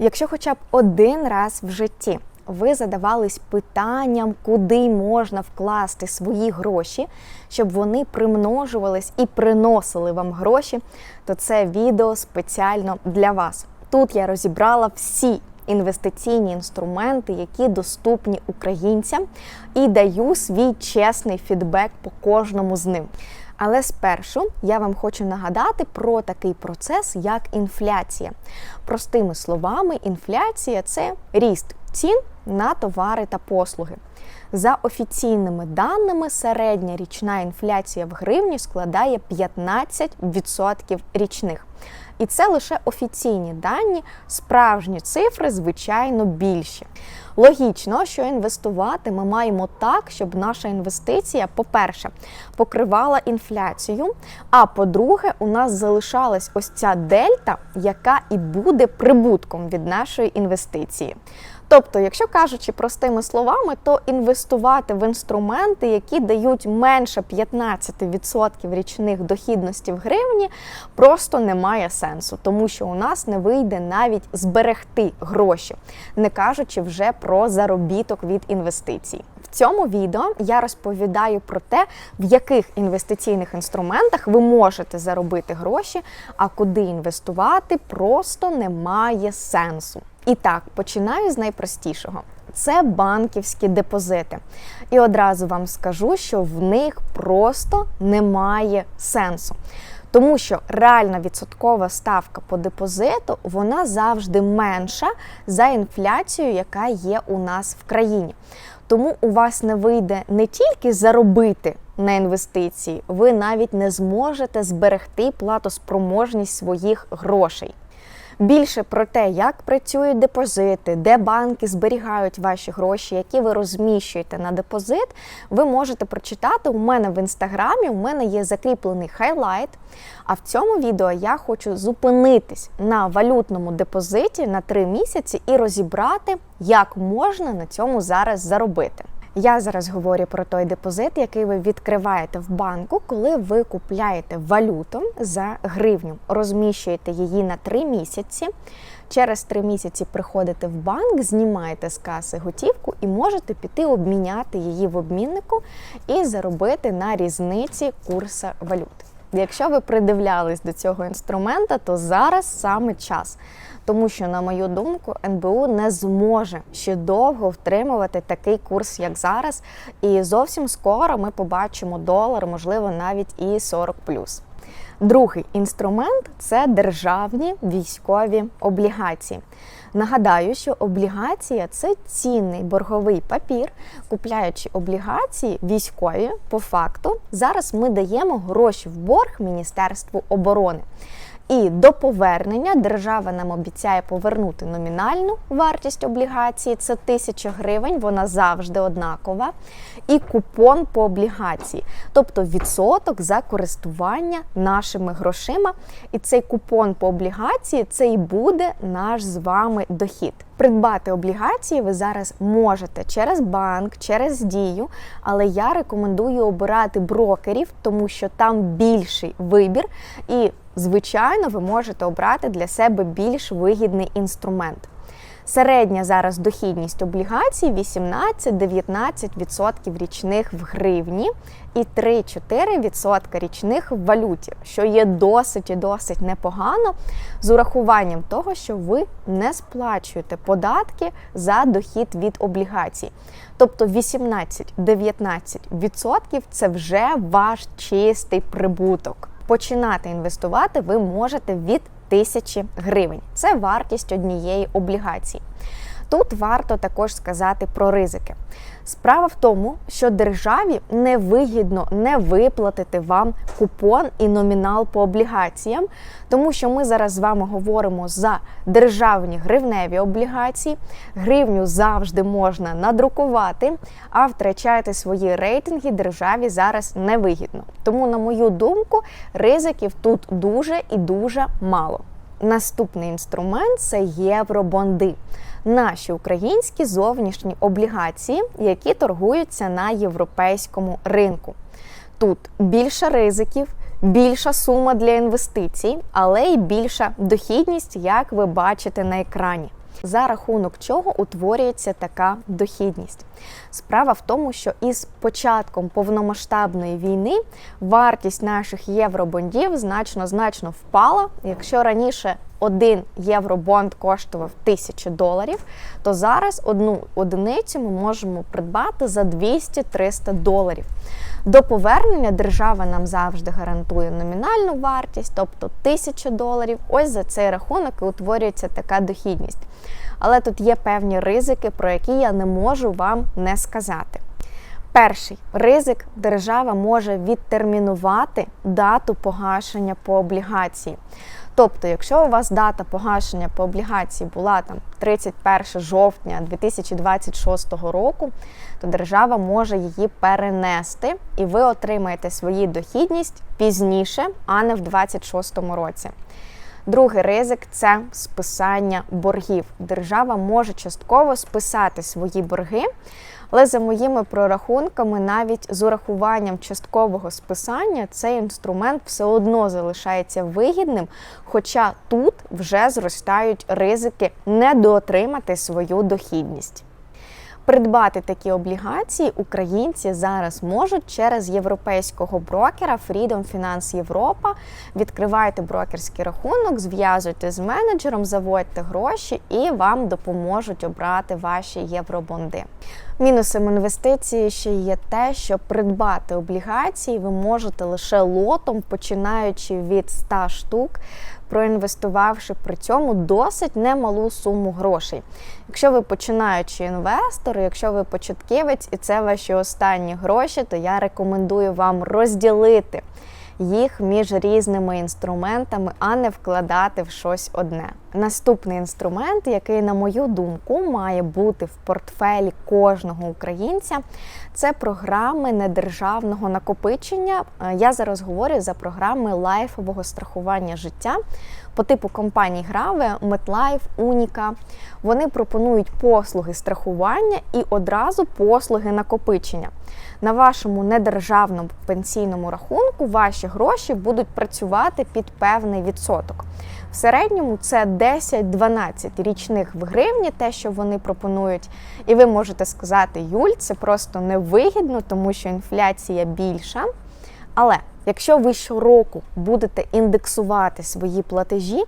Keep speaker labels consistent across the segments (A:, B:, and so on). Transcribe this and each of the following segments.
A: Якщо хоча б один раз в житті ви задавались питанням, куди можна вкласти свої гроші, щоб вони примножувались і приносили вам гроші, то це відео спеціально для вас. Тут я розібрала всі інвестиційні інструменти, які доступні українцям, і даю свій чесний фідбек по кожному з ним. Але спершу я вам хочу нагадати про такий процес, як інфляція. Простими словами, інфляція це ріст цін на товари та послуги. За офіційними даними, середня річна інфляція в гривні складає 15% річних. І це лише офіційні дані, справжні цифри, звичайно, більші. Логічно, що інвестувати ми маємо так, щоб наша інвестиція, по-перше, покривала інфляцію. А по-друге, у нас залишалась ось ця дельта, яка і буде прибутком від нашої інвестиції. Тобто, якщо кажучи простими словами, то інвестувати в інструменти, які дають менше 15% річних дохідності в гривні, просто немає сенсу, тому що у нас не вийде навіть зберегти гроші, не кажучи вже про заробіток від інвестицій. В цьому відео я розповідаю про те, в яких інвестиційних інструментах ви можете заробити гроші, а куди інвестувати просто немає сенсу. І так, починаю з найпростішого. Це банківські депозити. І одразу вам скажу, що в них просто немає сенсу. Тому що реальна відсоткова ставка по депозиту вона завжди менша за інфляцію, яка є у нас в країні. Тому у вас не вийде не тільки заробити на інвестиції, ви навіть не зможете зберегти платоспроможність своїх грошей. Більше про те, як працюють депозити, де банки зберігають ваші гроші, які ви розміщуєте на депозит, ви можете прочитати у мене в інстаграмі. У мене є закріплений хайлайт. А в цьому відео я хочу зупинитись на валютному депозиті на 3 місяці і розібрати, як можна на цьому зараз заробити. Я зараз говорю про той депозит, який ви відкриваєте в банку, коли ви купляєте валюту за гривню, розміщуєте її на 3 місяці. Через 3 місяці приходите в банк, знімаєте з каси готівку і можете піти обміняти її в обміннику і заробити на різниці курсу валюти. Якщо ви придивлялись до цього інструмента, то зараз саме час. Тому що, на мою думку, НБУ не зможе ще довго втримувати такий курс, як зараз. І зовсім скоро ми побачимо долар, можливо, навіть і 40 Другий інструмент це державні військові облігації. Нагадаю, що облігація це цінний борговий папір. Купляючи облігації військові, по факту, зараз ми даємо гроші в борг Міністерству оборони. І до повернення держава нам обіцяє повернути номінальну вартість облігації, це тисяча гривень, вона завжди однакова. І купон по облігації, тобто відсоток за користування нашими грошима. І цей купон по облігації це і буде наш з вами дохід. Придбати облігації ви зараз можете через банк, через дію, але я рекомендую обирати брокерів, тому що там більший вибір. І звичайно, ви можете обрати для себе більш вигідний інструмент. Середня зараз дохідність облігацій 18-19% річних в гривні і 3-4% річних в валюті, що є досить і досить непогано з урахуванням того, що ви не сплачуєте податки за дохід від облігацій. Тобто 18-19% це вже ваш чистий прибуток починати інвестувати ви можете від тисячі гривень. Це вартість однієї облігації. Тут варто також сказати про ризики. Справа в тому, що державі невигідно не виплатити вам купон і номінал по облігаціям, тому що ми зараз з вами говоримо за державні гривневі облігації. Гривню завжди можна надрукувати, а втрачати свої рейтинги державі зараз невигідно. Тому, на мою думку, ризиків тут дуже і дуже мало. Наступний інструмент це євробонди наші українські зовнішні облігації, які торгуються на європейському ринку. Тут більше ризиків, більша сума для інвестицій, але й більша дохідність, як ви бачите на екрані. За рахунок чого утворюється така дохідність? Справа в тому, що із початком повномасштабної війни вартість наших євробондів значно значно впала. Якщо раніше один євробонд коштував тисячу доларів, то зараз одну одиницю ми можемо придбати за 200-300 доларів. До повернення держава нам завжди гарантує номінальну вартість, тобто 1000 доларів. Ось за цей рахунок і утворюється така дохідність. Але тут є певні ризики, про які я не можу вам не сказати. Перший ризик держава може відтермінувати дату погашення по облігації. Тобто, якщо у вас дата погашення по облігації була там 31 жовтня 2026 року, то держава може її перенести, і ви отримаєте свою дохідність пізніше, а не в 2026 році. Другий ризик це списання боргів. Держава може частково списати свої борги, але за моїми прорахунками, навіть з урахуванням часткового списання, цей інструмент все одно залишається вигідним, хоча тут вже зростають ризики недоотримати свою дохідність. Придбати такі облігації українці зараз можуть через європейського брокера Freedom Finance Європа. Відкривайте брокерський рахунок, зв'язуйте з менеджером, заводьте гроші і вам допоможуть обрати ваші євробонди. Мінусом інвестиції ще є те, що придбати облігації ви можете лише лотом, починаючи від 100 штук проінвестувавши при цьому досить немалу суму грошей. Якщо ви починаючий інвестор, якщо ви початківець і це ваші останні гроші, то я рекомендую вам розділити їх між різними інструментами, а не вкладати в щось одне. Наступний інструмент, який, на мою думку, має бути в портфелі кожного українця, це програми недержавного накопичення. Е, я зараз говорю за програми лайфового страхування життя по типу компаній Граве, MetLife, Уніка. Вони пропонують послуги страхування і одразу послуги накопичення. На вашому недержавному пенсійному рахунку ваші гроші будуть працювати під певний відсоток. В середньому це 10-12 річних в гривні, те, що вони пропонують. І ви можете сказати, Юль, це просто невигідно, тому що інфляція більша. Але якщо ви щороку будете індексувати свої платежі,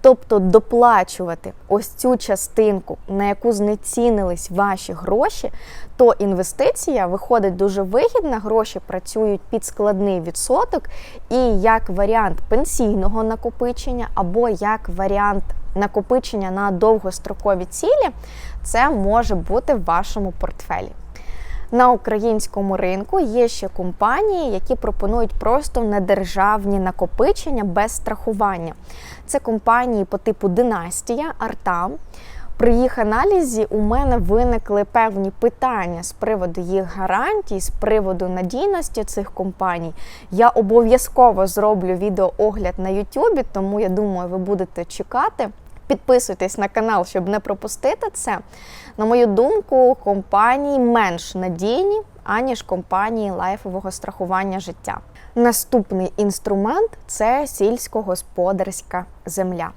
A: тобто доплачувати ось цю частинку, на яку знецінились ваші гроші, то інвестиція виходить дуже вигідна, гроші працюють під складний відсоток, і як варіант пенсійного накопичення, або як варіант накопичення на довгострокові цілі, це може бути в вашому портфелі. На українському ринку є ще компанії, які пропонують просто недержавні накопичення без страхування. Це компанії по типу Династія, Артам. При їх аналізі у мене виникли певні питання з приводу їх гарантій, з приводу надійності цих компаній. Я обов'язково зроблю відеоогляд на YouTube, тому я думаю, ви будете чекати. Підписуйтесь на канал, щоб не пропустити це. На мою думку, компанії менш надійні, аніж компанії лайфового страхування життя. Наступний інструмент це сільськогосподарська земля.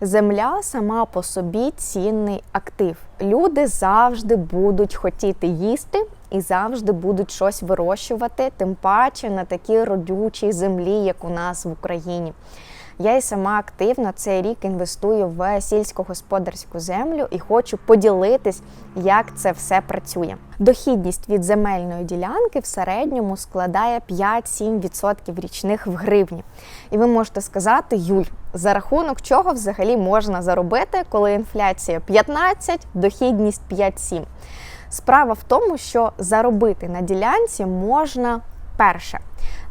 A: Земля сама по собі цінний актив. Люди завжди будуть хотіти їсти і завжди будуть щось вирощувати, тим паче на такій родючій землі, як у нас в Україні. Я і сама активно цей рік інвестую в сільськогосподарську землю і хочу поділитись, як це все працює. Дохідність від земельної ділянки в середньому складає 5-7% річних в гривні. І ви можете сказати, Юль, за рахунок чого взагалі можна заробити, коли інфляція 15, дохідність 5-7. Справа в тому, що заробити на ділянці можна перше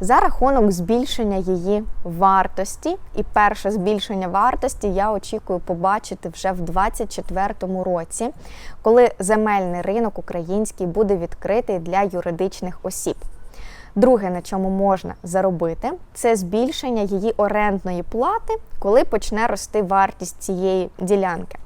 A: за рахунок збільшення її вартості. І перше збільшення вартості я очікую побачити вже в 2024 році, коли земельний ринок український буде відкритий для юридичних осіб. Друге, на чому можна заробити, це збільшення її орендної плати, коли почне рости вартість цієї ділянки.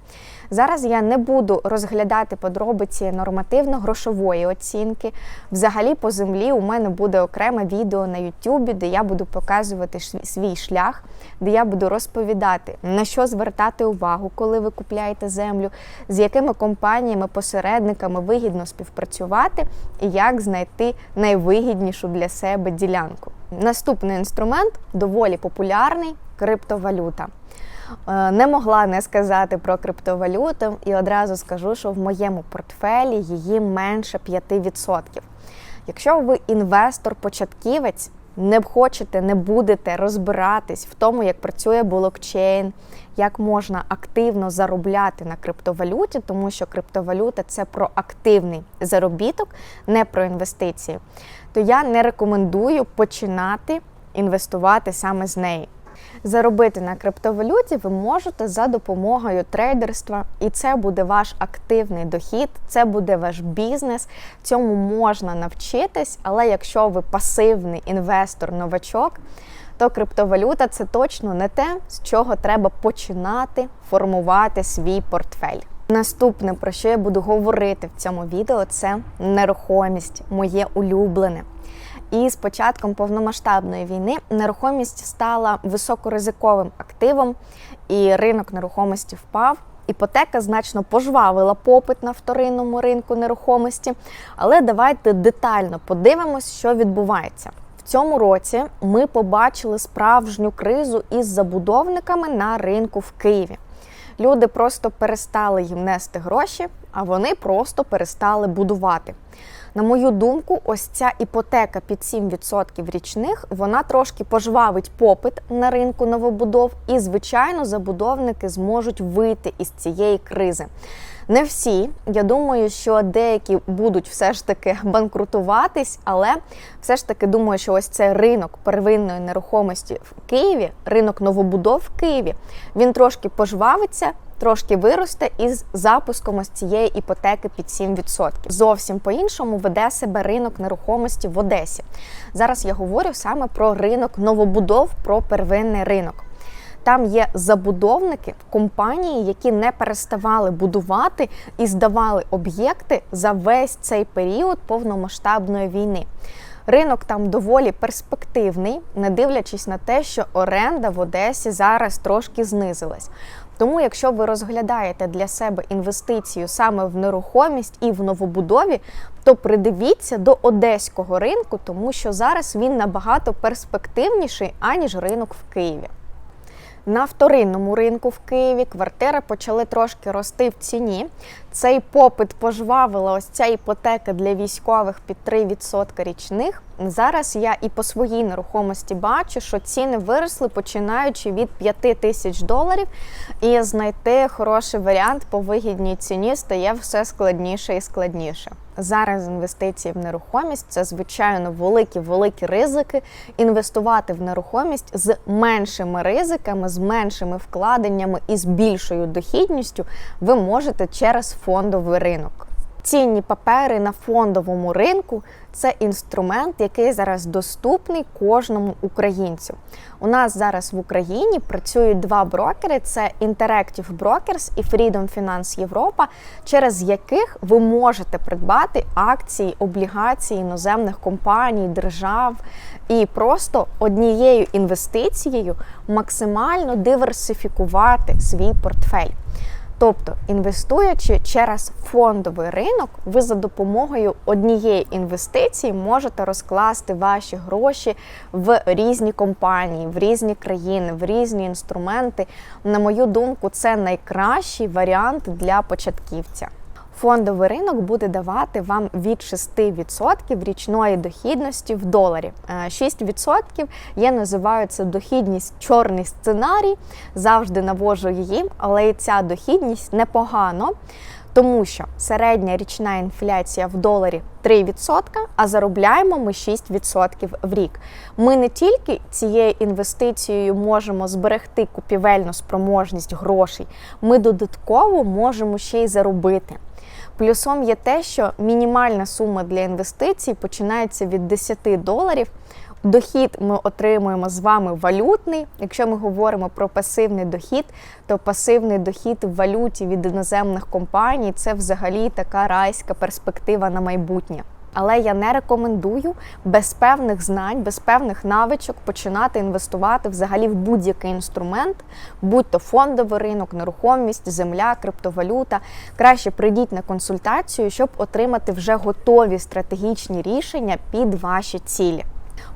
A: Зараз я не буду розглядати подробиці нормативно-грошової оцінки. Взагалі, по землі у мене буде окреме відео на Ютубі, де я буду показувати свій шлях, де я буду розповідати, на що звертати увагу, коли ви купляєте землю, з якими компаніями, посередниками вигідно співпрацювати і як знайти найвигіднішу для себе ділянку. Наступний інструмент доволі популярний криптовалюта. Е, не могла не сказати про криптовалюту, і одразу скажу, що в моєму портфелі її менше 5%. Якщо ви інвестор-початківець, не хочете, не будете розбиратись в тому, як працює блокчейн, як можна активно заробляти на криптовалюті, тому що криптовалюта це про активний заробіток, не про інвестиції, то я не рекомендую починати інвестувати саме з неї. Заробити на криптовалюті ви можете за допомогою трейдерства, і це буде ваш активний дохід, це буде ваш бізнес. Цьому можна навчитись, але якщо ви пасивний інвестор-новачок, то криптовалюта це точно не те, з чого треба починати формувати свій портфель. Наступне, про що я буду говорити в цьому відео, це нерухомість, моє улюблене. І з початком повномасштабної війни нерухомість стала високоризиковим активом, і ринок нерухомості впав. Іпотека значно пожвавила попит на вторинному ринку нерухомості. Але давайте детально подивимось, що відбувається. В цьому році ми побачили справжню кризу із забудовниками на ринку в Києві. Люди просто перестали їм нести гроші, а вони просто перестали будувати. На мою думку, ось ця іпотека під 7% річних вона трошки пожвавить попит на ринку новобудов, і, звичайно, забудовники зможуть вийти із цієї кризи. Не всі, я думаю, що деякі будуть все ж таки банкрутуватись, але все ж таки думаю, що ось цей ринок первинної нерухомості в Києві, ринок новобудов в Києві, він трошки пожвавиться трошки виросте із запуском ось цієї іпотеки під 7%. Зовсім по-іншому веде себе ринок нерухомості в Одесі. Зараз я говорю саме про ринок новобудов, про первинний ринок. Там є забудовники компанії, які не переставали будувати і здавали об'єкти за весь цей період повномасштабної війни. Ринок там доволі перспективний, не дивлячись на те, що оренда в Одесі зараз трошки знизилась. Тому, якщо ви розглядаєте для себе інвестицію саме в нерухомість і в новобудові, то придивіться до одеського ринку, тому що зараз він набагато перспективніший аніж ринок в Києві. На вторинному ринку в Києві квартири почали трошки рости в ціні. Цей попит пожвавила ось ця іпотека для військових під 3% річних. Зараз я і по своїй нерухомості бачу, що ціни виросли починаючи від 5 тисяч доларів, і знайти хороший варіант по вигідній ціні стає все складніше і складніше. Зараз інвестиції в нерухомість це звичайно великі-великі ризики. Інвестувати в нерухомість з меншими ризиками, з меншими вкладеннями і з більшою дохідністю ви можете через фондовий ринок. Цінні папери на фондовому ринку це інструмент, який зараз доступний кожному українцю. У нас зараз в Україні працюють два брокери: це Interactive Brokers і Freedom Finance Європа, через яких ви можете придбати акції, облігації іноземних компаній, держав і просто однією інвестицією максимально диверсифікувати свій портфель. Тобто, інвестуючи через фондовий ринок, ви за допомогою однієї інвестиції можете розкласти ваші гроші в різні компанії, в різні країни, в різні інструменти. На мою думку, це найкращий варіант для початківця. Фондовий ринок буде давати вам від 6% річної дохідності в доларі. 6% е, я називаю це дохідність чорний сценарій, завжди навожу її, але і ця дохідність непогано. Тому що середня річна інфляція в доларі 3%, а заробляємо ми 6% в рік. Ми не тільки цією інвестицією можемо зберегти купівельну спроможність грошей, ми додатково можемо ще й заробити. Плюсом є те, що мінімальна сума для інвестицій починається від 10 доларів. Дохід ми отримуємо з вами валютний. Якщо ми говоримо про пасивний дохід, то пасивний дохід в валюті від іноземних компаній це взагалі така райська перспектива на майбутнє. Але я не рекомендую без певних знань, без певних навичок починати інвестувати взагалі в будь-який інструмент, будь то фондовий ринок, нерухомість, земля, криптовалюта. Краще прийдіть на консультацію, щоб отримати вже готові стратегічні рішення під ваші цілі.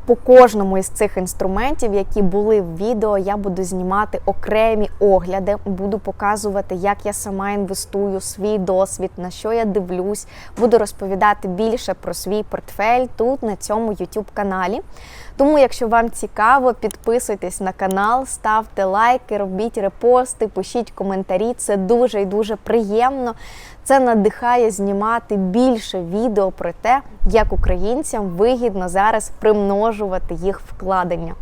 A: По кожному із цих інструментів, які були в відео, я буду знімати окремі огляди, буду показувати, як я сама інвестую, свій досвід, на що я дивлюсь, буду розповідати більше про свій портфель тут, на цьому YouTube каналі. Тому, якщо вам цікаво, підписуйтесь на канал, ставте лайки, робіть репости, пишіть коментарі. Це дуже і дуже приємно. Це надихає знімати більше відео про те, як українцям вигідно зараз примножувати їх вкладення.